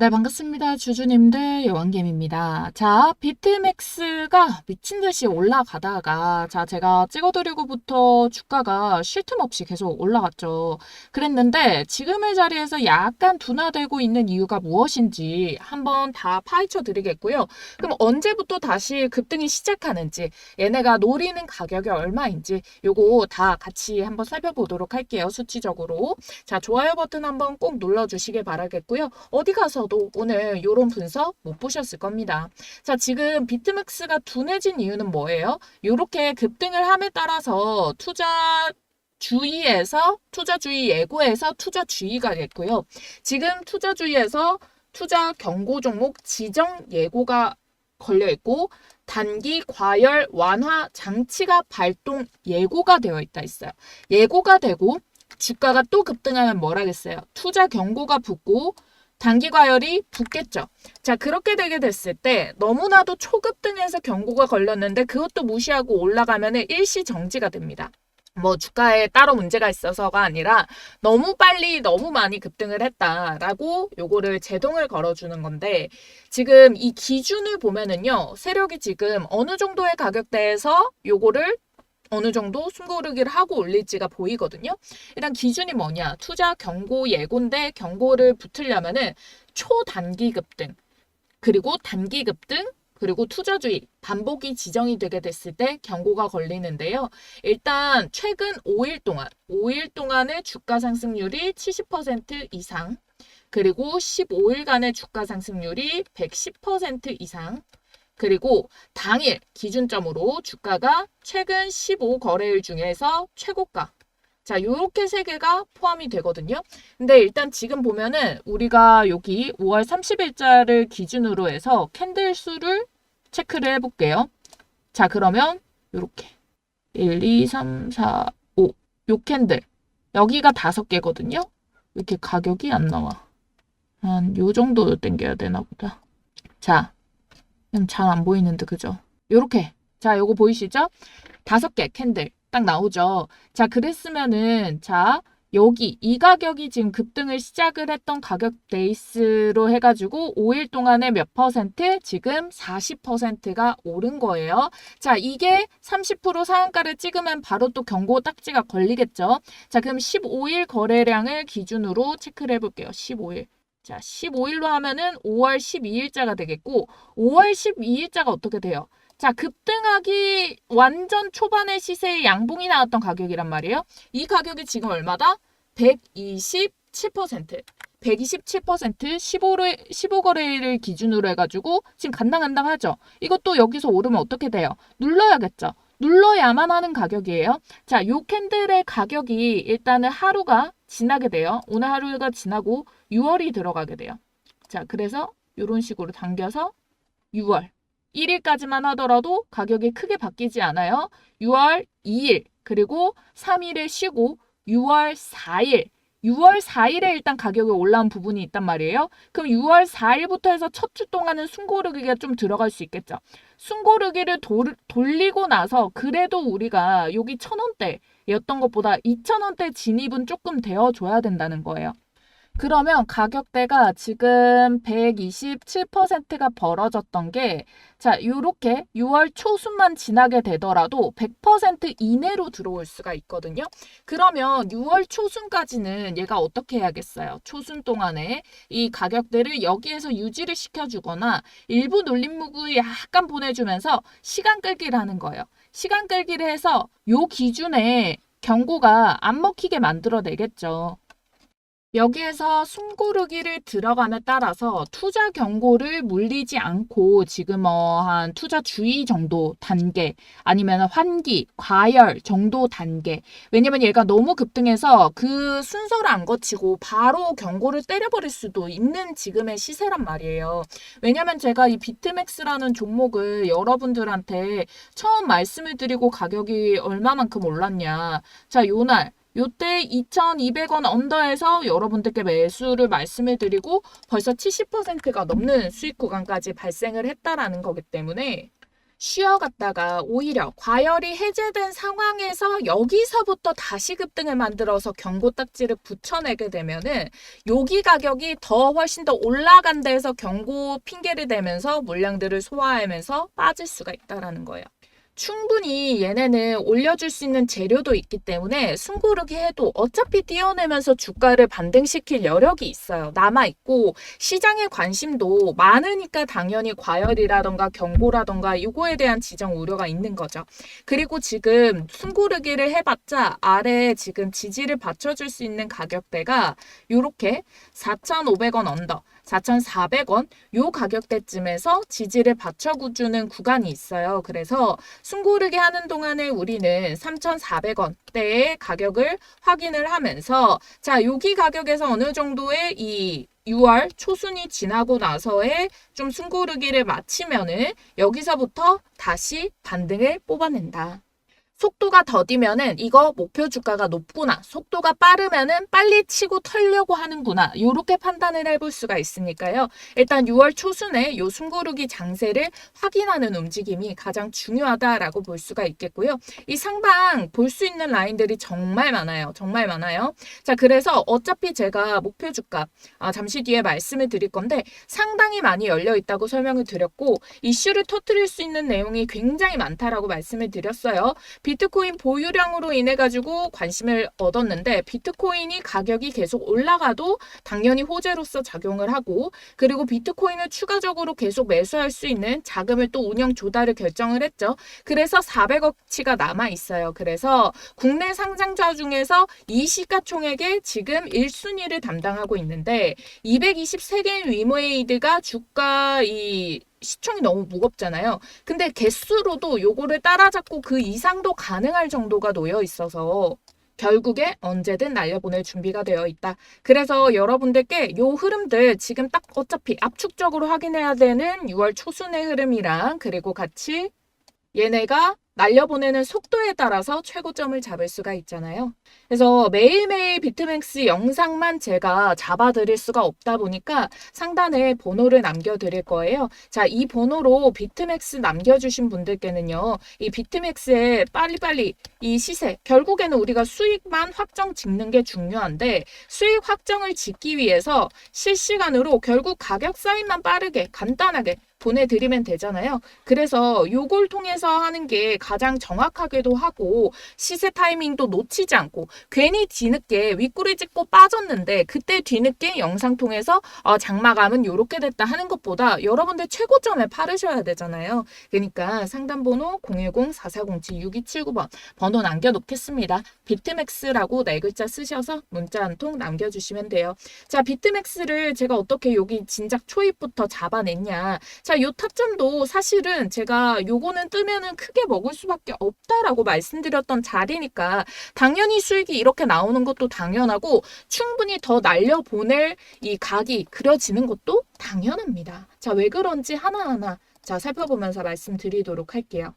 네, 반갑습니다. 주주님들 여왕겜입니다. 자, 비트맥스가 미친 듯이 올라가다가, 자, 제가 찍어드리고부터 주가가 쉴 틈 없이 계속 올라갔죠. 그랬는데, 지금의 자리에서 약간 둔화되고 있는 이유가 무엇인지 한번 다 파헤쳐 드리겠고요. 그럼 언제부터 다시 급등이 시작하는지, 얘네가 노리는 가격이 얼마인지, 요거 다 같이 한번 살펴보도록 할게요. 수치적으로. 자, 좋아요 버튼 한번 꼭 눌러주시길 바라겠고요. 어디 가서 도 오늘 이런 분석 못 보셨을 겁니다. 자, 지금 비트맥스가 둔해진 이유는 뭐예요? 이렇게 급등을 함에 따라서 투자 주의에서 투자 주의 예고에서 투자 주의가 됐고요. 지금 투자 주의에서 투자 경고 종목 지정 예고가 걸려 있고 단기 과열 완화 장치가 발동 예고가 되어 있다 있어요. 예고가 되고 주가가 또 급등하면 뭐라겠어요? 투자 경고가 붙고 단기 과열이 붙겠죠. 자, 그렇게 되게 됐을 때 너무나도 초급 등에서 경고가 걸렸는데 그것도 무시하고 올라가면 일시 정지가 됩니다. 뭐 주가에 따로 문제가 있어서가 아니라 너무 빨리 너무 많이 급등을 했다라고 요거를 제동을 걸어주는 건데 지금 이 기준을 보면은요 세력이 지금 어느 정도의 가격대에서 요거를 어느 정도 숨고르기를 하고 올릴지가 보이거든요. 일단 기준이 뭐냐? 투자 경고 예고인데 경고를 붙으려면은 초단기 급등, 그리고 단기 급등, 그리고 투자 주의 반복이 지정이 되게 됐을 때 경고가 걸리는데요. 일단 최근 5일 동안, 5일 동안의 주가 상승률이 70% 이상, 그리고 15일간의 주가 상승률이 110% 이상, 그리고 당일 기준점으로 주가가 최근 15거래일 중에서 최고가. 자, 요렇게 세 개가 포함이 되거든요. 근데 일단 지금 보면은 우리가 여기 5월 30일자를 기준으로 해서 캔들 수를 체크를 해볼게요. 자, 그러면 요렇게 1, 2, 3, 4, 5. 요 캔들. 여기가 다섯 개거든요. 이렇게 가격이 안 나와. 한 요 정도 땡겨야 되나 보다. 자, 잘 안 보이는데 그죠? 요렇게 자 요거 보이시죠? 다섯 개 캔들 딱 나오죠. 자 그랬으면은 자 여기 이 가격이 지금 급등을 시작을 했던 가격 베이스로 해가지고 5일 동안에 몇 퍼센트? 지금 40%가 오른 거예요. 자, 이게 30% 상한가를 찍으면 바로 또 경고 딱지가 걸리겠죠. 자, 그럼 15일 거래량을 기준으로 체크를 해볼게요. 15일. 자, 15일로 하면은 5월 12일자가 되겠고 5월 12일자가 어떻게 돼요? 자, 급등하기 완전 초반의 시세의 양봉이 나왔던 가격이란 말이에요. 이 가격이 지금 얼마다? 127%. 127% 15를, 15거래일을 기준으로 해가지고 지금 간당간당하죠. 이것도 여기서 오르면 어떻게 돼요? 눌러야겠죠. 눌러야만 하는 가격이에요. 자, 요 캔들의 가격이 일단은 하루가 지나게 돼요. 오늘 하루가 지나고 6월이 들어가게 돼요. 자, 그래서 이런 식으로 당겨서 6월 1일까지만 하더라도 가격이 크게 바뀌지 않아요. 6월 2일 그리고 3일에 쉬고 6월 4일 6월 4일에 일단 가격이 올라온 부분이 있단 말이에요. 그럼 6월 4일부터 해서 첫 주 동안은 순고르기가 좀 들어갈 수 있겠죠. 순고르기를 돌, 돌리고 나서 그래도 우리가 여기 천 원대 였던 것보다 2천 원대 진입은 조금 되어줘야 된다는 거예요. 그러면 가격대가 지금 127%가 벌어졌던 게, 자, 요렇게 6월 초순만 지나게 되더라도 100% 이내로 들어올 수가 있거든요. 그러면 6월 초순까지는 얘가 어떻게 해야겠어요? 초순 동안에 이 가격대를 여기에서 유지를 시켜주거나 일부 놀림무구 약간 보내주면서 시간 끌기를 하는 거예요. 시간 끌기를 해서 요 기준에 경고가 안 먹히게 만들어내겠죠. 여기에서 숨고르기를 들어감에 따라서 투자 경고를 물리지 않고 지금 뭐한 투자 주의 정도 단계 아니면 환기, 과열 정도 단계. 왜냐면 얘가 너무 급등해서 그 순서를 안 거치고 바로 경고를 때려버릴 수도 있는 지금의 시세란 말이에요. 왜냐면 제가 이 비트맥스라는 종목을 여러분들한테 처음 말씀을 드리고 가격이 얼마만큼 올랐냐. 자, 요날 요때 2,200원 언더에서 여러분들께 매수를 말씀을 드리고 벌써 70%가 넘는 수익 구간까지 발생을 했다라는 거기 때문에 쉬어갔다가 오히려 과열이 해제된 상황에서 여기서부터 다시 급등을 만들어서 경고 딱지를 붙여내게 되면은 여기 가격이 더 훨씬 더 올라간 데서 경고 핑계를 대면서 물량들을 소화하면서 빠질 수가 있다라는 거예요. 충분히 얘네는 올려줄 수 있는 재료도 있기 때문에 숨고르기 해도 어차피 띄어내면서 주가를 반등시킬 여력이 있어요. 남아있고 시장의 관심도 많으니까 당연히 과열이라던가 경고라던가 이거에 대한 지정 우려가 있는 거죠. 그리고 지금 숨고르기를 해봤자 아래에 지금 지지를 받쳐줄 수 있는 가격대가 이렇게 4,500원 언더 4,400원 요 가격대쯤에서 지지를 받쳐주는 구간이 있어요. 그래서 숨고르기 하는 동안에 우리는 3,400원대의 가격을 확인을 하면서 자 여기 가격에서 어느 정도의 이 6월 초순이 지나고 나서의 좀 숨고르기를 마치면은 여기서부터 다시 반등을 뽑아낸다. 속도가 더디면은 이거 목표 주가가 높구나. 속도가 빠르면은 빨리 치고 털려고 하는구나. 요렇게 판단을 해볼 수가 있으니까요. 일단 6월 초순에 요 숨고르기 장세를 확인하는 움직임이 가장 중요하다라고 볼 수가 있겠고요. 이 상방 볼 수 있는 라인들이 정말 많아요. 정말 많아요. 자, 그래서 어차피 제가 목표 주가 아, 잠시 뒤에 말씀을 드릴 건데 상당히 많이 열려 있다고 설명을 드렸고 이슈를 터트릴 수 있는 내용이 굉장히 많다라고 말씀을 드렸어요. 비트코인 보유량으로 인해 가지고 관심을 얻었는데 비트코인이 가격이 계속 올라가도 당연히 호재로서 작용을 하고 그리고 비트코인을 추가적으로 계속 매수할 수 있는 자금을 또 운영 조달을 결정을 했죠. 그래서 400억치가 남아 있어요. 그래서 국내 상장자 중에서 이 시가총액의 지금 1순위를 담당하고 있는데 223개의 위모에이드가 주가 이 시총이 너무 무겁잖아요. 근데 개수로도 요거를 따라잡고 그 이상도 가능할 정도가 놓여 있어서 결국에 언제든 날려보낼 준비가 되어 있다. 그래서 여러분들께 요 흐름들 지금 딱 어차피 압축적으로 확인해야 되는 6월 초순의 흐름이랑 그리고 같이 얘네가 날려보내는 속도에 따라서 최고점을 잡을 수가 있잖아요. 그래서 매일매일 비트맥스 영상만 제가 잡아드릴 수가 없다 보니까 상단에 번호를 남겨드릴 거예요. 자, 이 번호로 비트맥스 남겨주신 분들께는요, 이 비트맥스에 빨리빨리 이 시세, 결국에는 우리가 수익만 확정 짓는 게 중요한데, 수익 확정을 짓기 위해서 실시간으로 결국 가격 사인만 빠르게, 간단하게 보내드리면 되잖아요. 그래서 요걸 통해서 하는 게 가장 정확하게도 하고 시세 타이밍도 놓치지 않고 괜히 뒤늦게 윗구리 찍고 빠졌는데 그때 뒤늦게 영상 통해서 어, 장마감은 요렇게 됐다 하는 것보다 여러분들 최고점에 파르셔야 되잖아요. 그러니까 상담번호 010-4407-6279번 번호 남겨놓겠습니다. 비트맥스라고 네 글자 쓰셔서 문자 한 통 남겨주시면 돼요. 자 비트맥스를 제가 어떻게 여기 진작 초입부터 잡아냈냐 자, 요 타점도 사실은 제가 요거는 뜨면은 크게 먹을 수밖에 없다라고 말씀드렸던 자리니까 당연히 수익이 이렇게 나오는 것도 당연하고 충분히 더 날려보낼 이 각이 그려지는 것도 당연합니다. 자, 왜 그런지 하나하나 자, 살펴보면서 말씀드리도록 할게요.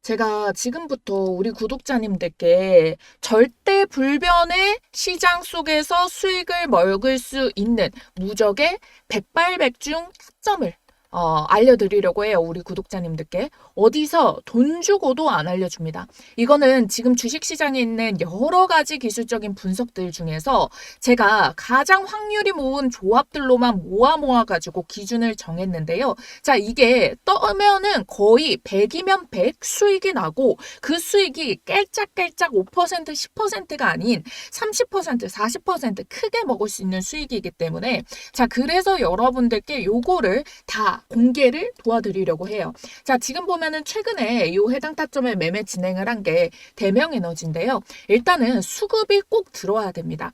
제가 지금부터 우리 구독자님들께 절대 불변의 시장 속에서 수익을 먹을 수 있는 무적의 백발백중 타점을 어, 알려드리려고 해요. 우리 구독자님들께. 어디서 돈 주고도 안 알려줍니다. 이거는 지금 주식시장에 있는 여러 가지 기술적인 분석들 중에서 제가 가장 확률이 모은 조합들로만 모아 모아 가지고 기준을 정했는데요. 자, 이게 떠면은 거의 100이면 100 수익이 나고 그 수익이 깔짝깔짝 5% 10%가 아닌 30% 40% 크게 먹을 수 있는 수익이기 때문에 자, 그래서 여러분들께 요거를 다 공개를 도와드리려고 해요. 자, 지금 보면 은 최근에 이 해당 타점에 매매 진행을 한 게 대명 에너지인데요. 일단은 수급이 꼭 들어와야 됩니다.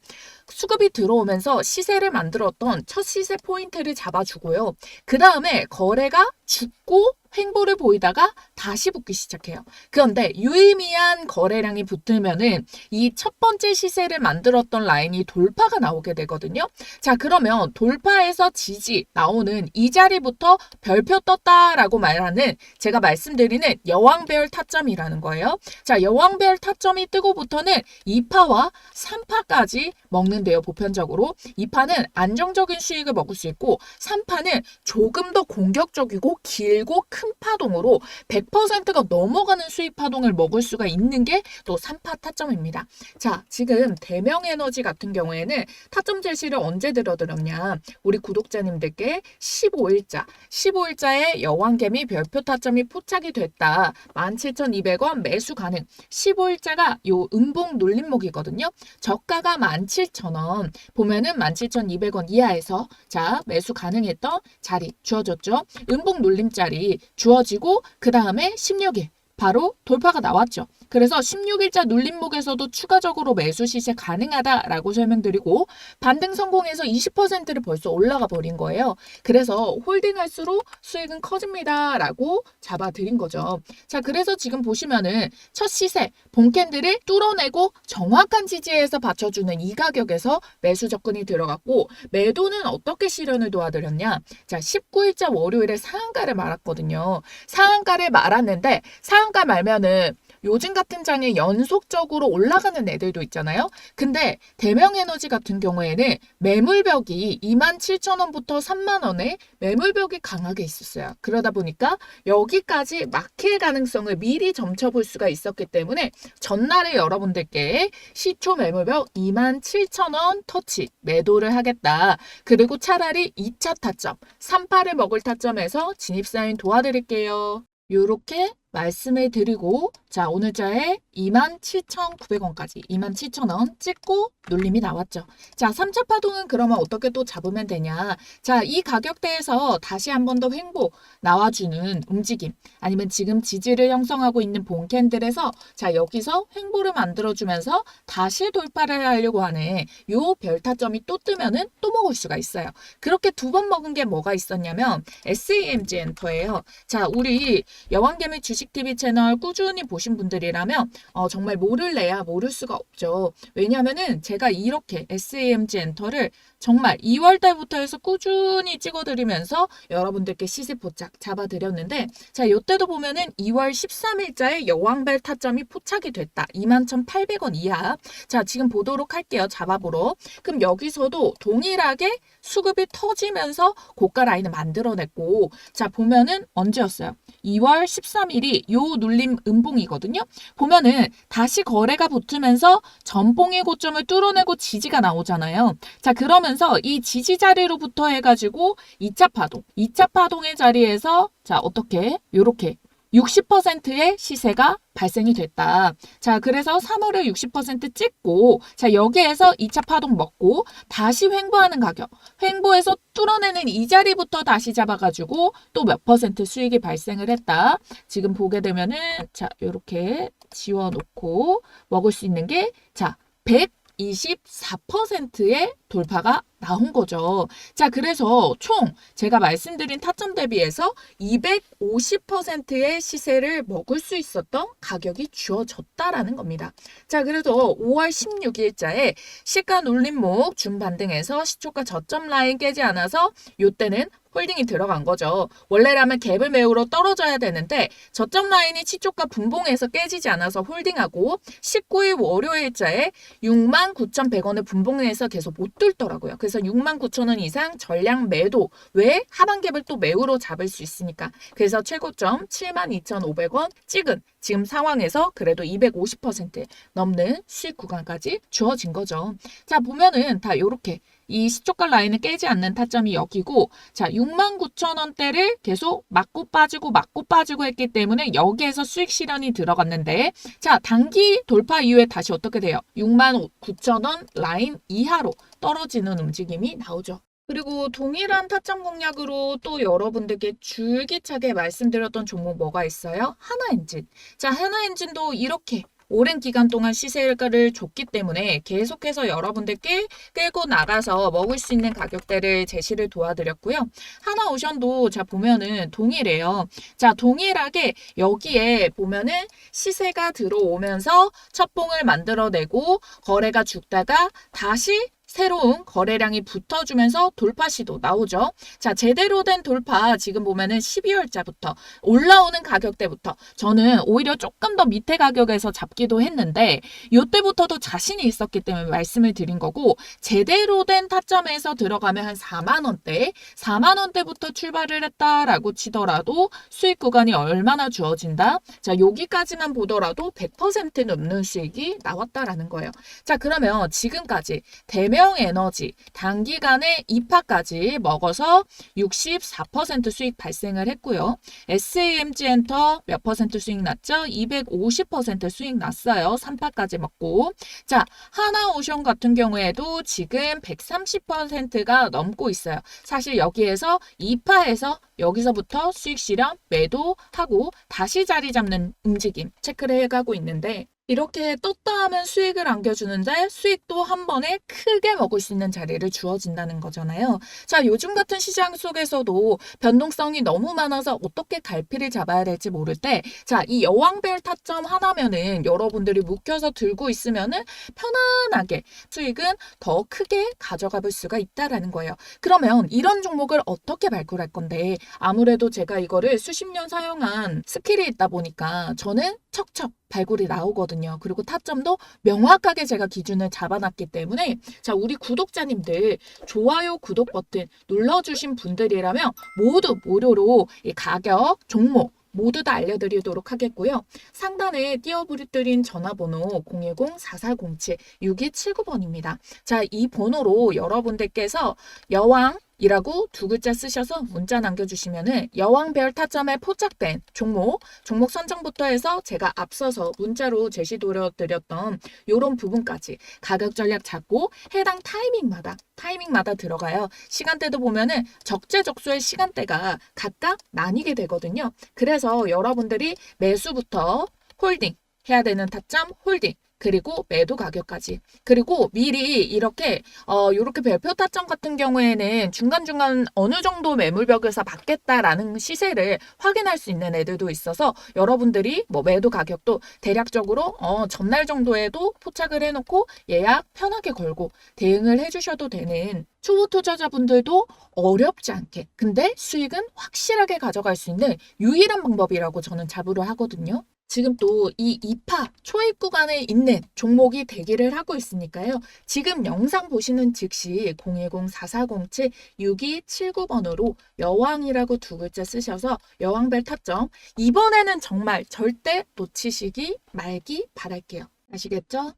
수급이 들어오면서 시세를 만들었던 첫 시세 포인트를 잡아주고요. 그 다음에 거래가 죽고 횡보를 보이다가 다시 붙기 시작해요. 그런데 유의미한 거래량이 붙으면은 이 첫 번째 시세를 만들었던 라인이 돌파가 나오게 되거든요. 자, 그러면 돌파에서 지지 나오는 이 자리부터 별표 떴다라고 말하는 제가 말씀드리는 여왕별 타점이라는 거예요. 자, 여왕별 타점이 뜨고부터는 2파와 3파까지 먹는데요, 보편적으로. 2파는 안정적인 수익을 먹을 수 있고 3파는 조금 더 공격적이고 길고 큰 파동으로 100%가 넘어가는 수익 파동을 먹을 수가 있는 게 또 3파 타점입니다. 자, 지금 대명 에너지 같은 경우에는 타점 제시를 언제 들어드렸냐? 우리 구독자님들께 15일자, 15일자에 여왕개미 별표 타점이 포착이 됐다. 17,200원 매수 가능. 15일자가 요 음봉 눌림목이거든요. 저가가 17,000원. 보면은 17,200원 이하에서 자, 매수 가능했던 자리 주어졌죠. 음봉 눌림자리 주어지고 그 다음에 16일 바로 돌파가 나왔죠. 그래서 16일자 눌림목에서도 추가적으로 매수 시세 가능하다라고 설명드리고 반등 성공해서 20%를 벌써 올라가 버린 거예요. 그래서 홀딩할수록 수익은 커집니다라고 잡아드린 거죠. 자, 그래서 지금 보시면은 첫 시세 본캔들을 뚫어내고 정확한 지지에서 받쳐주는 이 가격에서 매수 접근이 들어갔고 매도는 어떻게 실현을 도와드렸냐? 자, 19일자 월요일에 상한가를 말았거든요. 상한가를 말았는데 상한가 말면은 요즘 같은 장에 연속적으로 올라가는 애들도 있잖아요. 근데 대명에너지 같은 경우에는 매물벽이 27,000원부터 3만원에 매물벽이 강하게 있었어요. 그러다 보니까 여기까지 막힐 가능성을 미리 점쳐볼 수가 있었기 때문에 전날에 여러분들께 시초 매물벽 27,000원 터치 매도를 하겠다. 그리고 차라리 2차 타점, 3파를 먹을 타점에서 진입사인 도와드릴게요. 요렇게 말씀을 드리고 자 오늘자에 27,900원까지 27,000원 찍고 눌림이 나왔죠. 자 3차 파동은 그러면 어떻게 또 잡으면 되냐 자 이 가격대에서 다시 한 번 더 횡보 나와주는 움직임 아니면 지금 지지를 형성하고 있는 본 캔들에서 자 여기서 횡보를 만들어주면서 다시 돌파를 하려고 하는 요 별타점이 또 뜨면은 또 먹을 수가 있어요. 그렇게 두 번 먹은 게 뭐가 있었냐면 SAMG 엔터예요. 자 우리 여왕개미 주식 TV 채널 꾸준히 보신 분들이라면 어, 정말 모를래야 모를 수가 없죠. 왜냐하면은 제가 이렇게 SAMG 엔터를 정말 2월 달부터 해서 꾸준히 찍어드리면서 여러분들께 시세 포착 잡아드렸는데 자 이때도 보면은 2월 13일자에 여왕벨 타점이 포착이 됐다. 21,800원 이하. 자 지금 보도록 할게요. 잡아보러. 그럼 여기서도 동일하게 수급이 터지면서 고가 라인을 만들어냈고 자 보면은 언제였어요? 2월 13일이 요 눌림 음봉이거든요. 보면은 다시 거래가 붙으면서 전봉의 고점을 뚫어내고 지지가 나오잖아요. 자 그러면서 이 지지 자리로부터 해가지고 2차 파동, 2차 파동의 자리에서 자 어떻게 요렇게 60%의 시세가 발생이 됐다. 자, 그래서 3월에 60% 찍고, 자, 여기에서 2차 파동 먹고, 다시 횡보하는 가격. 횡보해서 뚫어내는 이 자리부터 다시 잡아가지고, 또 몇 퍼센트 수익이 발생을 했다. 지금 보게 되면은, 자, 요렇게 지워놓고, 먹을 수 있는 게, 자, 124%의 돌파가 나온 거죠. 자, 그래서 총 제가 말씀드린 타점 대비해서 250%의 시세를 먹을 수 있었던 가격이 주어졌다라는 겁니다. 자, 그래도 5월 16일자에 시가 눌림목 준반등에서 시초가 저점 라인 깨지 않아서 요때는 홀딩이 들어간 거죠. 원래라면 갭을 매우로 떨어져야 되는데 저점 라인이 치초가 분봉에서 깨지지 않아서 홀딩하고 19일 월요일자에 69,100원을 분봉에서 계속 못 뚫더라고요. 그래서 69,000원 이상 전량 매도. 왜? 하반 갭을 또 매우로 잡을 수 있으니까. 그래서 최고점 72,500원 찍은. 지금 상황에서 그래도 250% 넘는 수익 구간까지 주어진 거죠. 자 보면은 다 요렇게 이 시초가 라인을 깨지 않는 타점이 여기고 자 69,000원대를 계속 맞고 빠지고 맞고 빠지고 했기 때문에 여기에서 수익 실현이 들어갔는데 자 단기 돌파 이후에 다시 어떻게 돼요? 69,000원 라인 이하로 떨어지는 움직임이 나오죠. 그리고 동일한 타점 공략으로 또 여러분들께 줄기차게 말씀드렸던 종목 뭐가 있어요? 하나엔진. 자, 하나엔진도 이렇게 오랜 기간 동안 시세일가를 줬기 때문에 계속해서 여러분들께 끌고 나가서 먹을 수 있는 가격대를 제시를 도와드렸고요. 하나 오션도 자 보면은 동일해요. 자 동일하게 여기에 보면은 시세가 들어오면서 첫 봉을 만들어내고 거래가 죽다가 다시 새로운 거래량이 붙어주면서 돌파 시도 나오죠. 자, 제대로 된 돌파 지금 보면은 12월자부터 올라오는 가격대부터 저는 오히려 조금 더 밑에 가격에서 잡기도 했는데 이때부터도 자신이 있었기 때문에 말씀을 드린 거고 제대로 된 타점에서 들어가면 한 4만 원대, 4만 원대부터 출발을 했다라고 치더라도 수익 구간이 얼마나 주어진다? 자, 여기까지만 보더라도 100% 넘는 수익이 나왔다라는 거예요. 자, 그러면 지금까지 대명 에너지 단기간에 2파까지 먹어서 64% 수익 발생을 했고요. SAMG 엔터 몇 퍼센트 수익 났죠? 250% 수익 났어요. 3파까지 먹고. 자, 하나오션 같은 경우에도 지금 130%가 넘고 있어요. 사실 여기에서 2파에서 여기서부터 수익 실현 매도하고 다시 자리 잡는 움직임 체크를 해가고 있는데 이렇게 떴다 하면 수익을 안겨주는데 수익도 한 번에 크게 먹을 수 있는 자리를 주어진다는 거잖아요. 자, 요즘 같은 시장 속에서도 변동성이 너무 많아서 어떻게 갈피를 잡아야 될지 모를 때, 자, 이 여왕별 타점 하나면은 여러분들이 묵혀서 들고 있으면은 편안하게 수익은 더 크게 가져가 볼 수가 있다라는 거예요. 그러면 이런 종목을 어떻게 발굴할 건데, 아무래도 제가 이거를 수십 년 사용한 스킬이 있다 보니까 저는 척척 발굴이 나오거든요. 그리고 타점도 명확하게 제가 기준을 잡아놨기 때문에 자 우리 구독자님들 좋아요 구독 버튼 눌러주신 분들이라면 모두 무료로 이 가격 종목 모두 다 알려드리도록 하겠고요. 상단에 띄워드린 전화번호 010-4407-6279번입니다. 자, 이 번호로 여러분들께서 여왕 이라고 두 글자 쓰셔서 문자 남겨주시면은 여왕별 타점에 포착된 종목, 종목 선정부터 해서 제가 앞서서 문자로 제시도려드렸던 이런 부분까지 가격 전략 잡고 해당 타이밍마다 타이밍마다 들어가요. 시간대도 보면은 적재적소의 시간대가 각각 나뉘게 되거든요. 그래서 여러분들이 매수부터 홀딩 해야 되는 타점 홀딩 그리고 매도 가격까지. 그리고 미리 이렇게 어 요렇게 별표 타점 같은 경우에는 중간중간 어느 정도 매물벽에서 받겠다라는 시세를 확인할 수 있는 애들도 있어서 여러분들이 뭐 매도 가격도 대략적으로 어 전날 정도에도 포착을 해 놓고 예약 편하게 걸고 대응을 해 주셔도 되는 초보 투자자분들도 어렵지 않게 근데 수익은 확실하게 가져갈 수 있는 유일한 방법이라고 저는 자부를 하거든요. 지금 또 이 2파 초입 구간에 있는 종목이 대기를 하고 있으니까요. 지금 영상 보시는 즉시 010-4407-6279번으로 여왕이라고 두 글자 쓰셔서 여왕별 타점 이번에는 정말 절대 놓치시기 말기 바랄게요. 아시겠죠?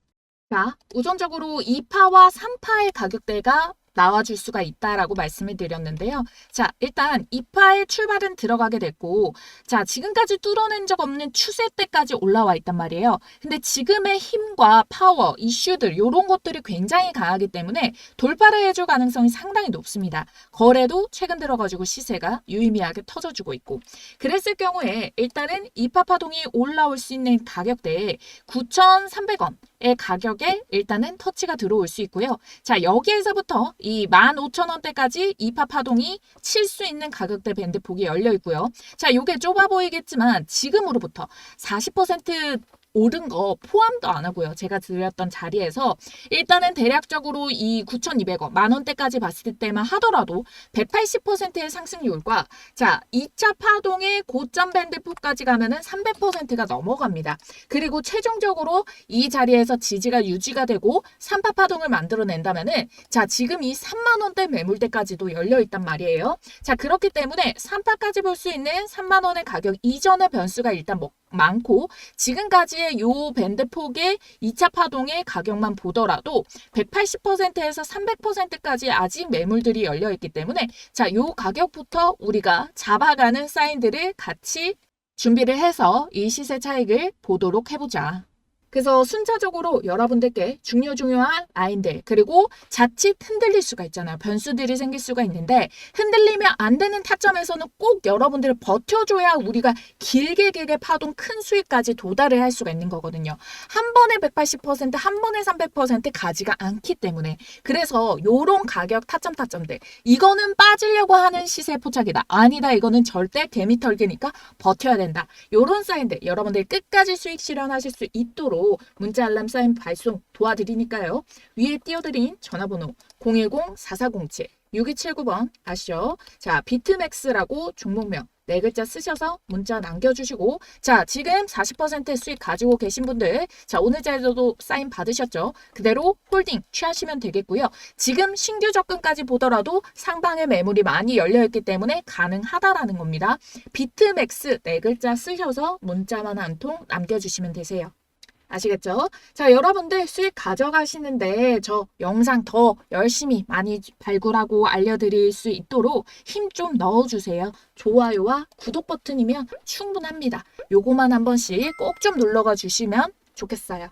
자, 우선적으로 2파와 3파의 가격대가 나와줄 수가 있다라고 말씀을 드렸는데요. 자, 일단 2파의 출발은 들어가게 됐고, 자, 지금까지 뚫어낸 적 없는 추세 때까지 올라와 있단 말이에요. 근데 지금의 힘과 파워, 이슈들, 요런 것들이 굉장히 강하기 때문에 돌파를 해줄 가능성이 상당히 높습니다. 거래도 최근 들어가지고 시세가 유의미하게 터져주고 있고, 그랬을 경우에 일단은 2파 파동이 올라올 수 있는 가격대에 9,300원, 의 가격에 일단은 터치가 들어올 수 있고요. 자, 여기에서부터 이 15,000원대까지 이파 파동이 칠 수 있는 가격대 밴드 폭이 열려 있고요. 자, 요게 좁아 보이겠지만 지금으로부터 40% 오른 거 포함도 안 하고요. 제가 드렸던 자리에서 일단은 대략적으로 이 9,200원, 만 원대까지 봤을 때만 하더라도 180%의 상승률과 자, 2차 파동의 고점 밴드폭까지 가면은 300%가 넘어갑니다. 그리고 최종적으로 이 자리에서 지지가 유지가 되고 3파 파동을 만들어낸다면은 자, 지금 이 3만 원대 매물대까지도 열려 있단 말이에요. 자, 그렇기 때문에 3파까지 볼 수 있는 3만 원의 가격 이전의 변수가 일단 뭐 많고 지금까지의 요 밴드 폭의 2차 파동의 가격만 보더라도 180%에서 300%까지 아직 매물들이 열려 있기 때문에 자, 요 가격부터 우리가 잡아가는 사인들을 같이 준비를 해서 이 시세 차익을 보도록 해보자. 그래서 순차적으로 여러분들께 중요 중요한 라인들 그리고 자칫 흔들릴 수가 있잖아요. 변수들이 생길 수가 있는데 흔들리면 안 되는 타점에서는 꼭 여러분들을 버텨줘야 우리가 길게 길게 파동 큰 수익까지 도달을 할 수가 있는 거거든요. 한 번에 180%, 한 번에 300% 가지가 않기 때문에 그래서 요런 가격 타점 타점들 이거는 빠지려고 하는 시세 포착이다. 아니다. 이거는 절대 개미털기니까 버텨야 된다. 요런 사인들 여러분들 끝까지 수익 실현하실 수 있도록 문자 알람 사인 발송 도와드리니까요. 위에 띄워드린 전화번호 010-4407-6279번 아시죠? 자, 비트맥스라고 종목명 네 글자 쓰셔서 문자 남겨주시고 자 지금 40% 수익 가지고 계신 분들 자 오늘 자리도 사인 받으셨죠? 그대로 홀딩 취하시면 되겠고요. 지금 신규 접근까지 보더라도 상방에 매물이 많이 열려있기 때문에 가능하다라는 겁니다. 비트맥스 네 글자 쓰셔서 문자만 한 통 남겨주시면 되세요. 아시겠죠? 자, 여러분들 수익 가져가시는데 저 영상 더 열심히 많이 발굴하고 알려드릴 수 있도록 힘 좀 넣어주세요. 좋아요와 구독 버튼이면 충분합니다. 요거만 한 번씩 꼭 좀 눌러가 주시면 좋겠어요.